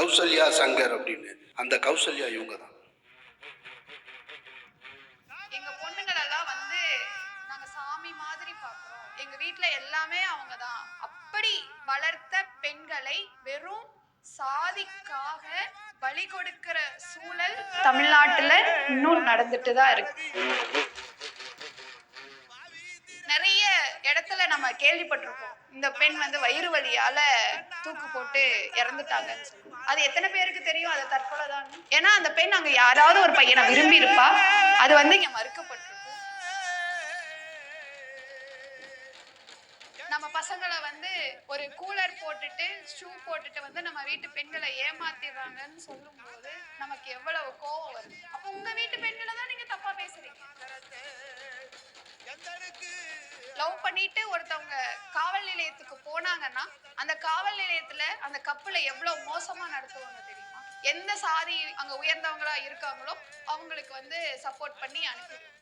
கௌசல்யா சங்கர் அப்படின்னு. அந்த கௌசல்யா இவங்க தான். எங்க பொண்ணுங்களெல்லாம் வந்து நாங்க சாமி மாதிரி பார்க்கிறோம் எங்க வீட்ல எல்லாமே அவங்க தான். அப்படி வளர்த்த பெண்களை வெறும் சாதிக்காக பலி கொடுக்கிற சூழல் தமிழ்நாட்டுல இன்னும் நடந்துட்டு தான் இருக்கு. நிறைய இடத்துல நம்ம கேள்விப்பட்டிருக்கோம் இந்த பெண் வந்து வயிறு வலியால தூக்கு போட்டு இறந்துட்டாங்கன்னு சொல்லி. அது எத்தனை பேருக்கு தெரியும்? அது தற்கொலை தான் ஏன்னா அந்த பெண் அங்க யாராவது ஒரு பையனை விரும்பி இருப்பா அது வந்து இங்க மறுக்கப்பட்டிருக்கும் நம்ம பசங்களை வந்து ஒரு கூலர் போட்டுட்டு ஷூ போட்டுட்டு வந்து நம்ம வீட்டு பெண்களை ஏமாத்திடுறாங்கன்னு சொல்லும்போது நமக்கு எவ்வளவு கோவம் வருது? அப்ப உங்க வீட்டு பெண்களை தான் நீங்க பண்ணிட்டு ஒருத்தவங்க காவல் நிலையத்துக்கு போனாங்கன்னா அந்த காவல் நிலையத்துல அந்த கப்பலை எவ்வளவு மோசமா நடத்துவாங்க தெரியுமா? எந்த சாதி அங்க உயர்ந்தவங்களா இருக்காங்களோ அவங்களுக்கு வந்து சப்போர்ட் பண்ணி அனுப்பிடுவோம்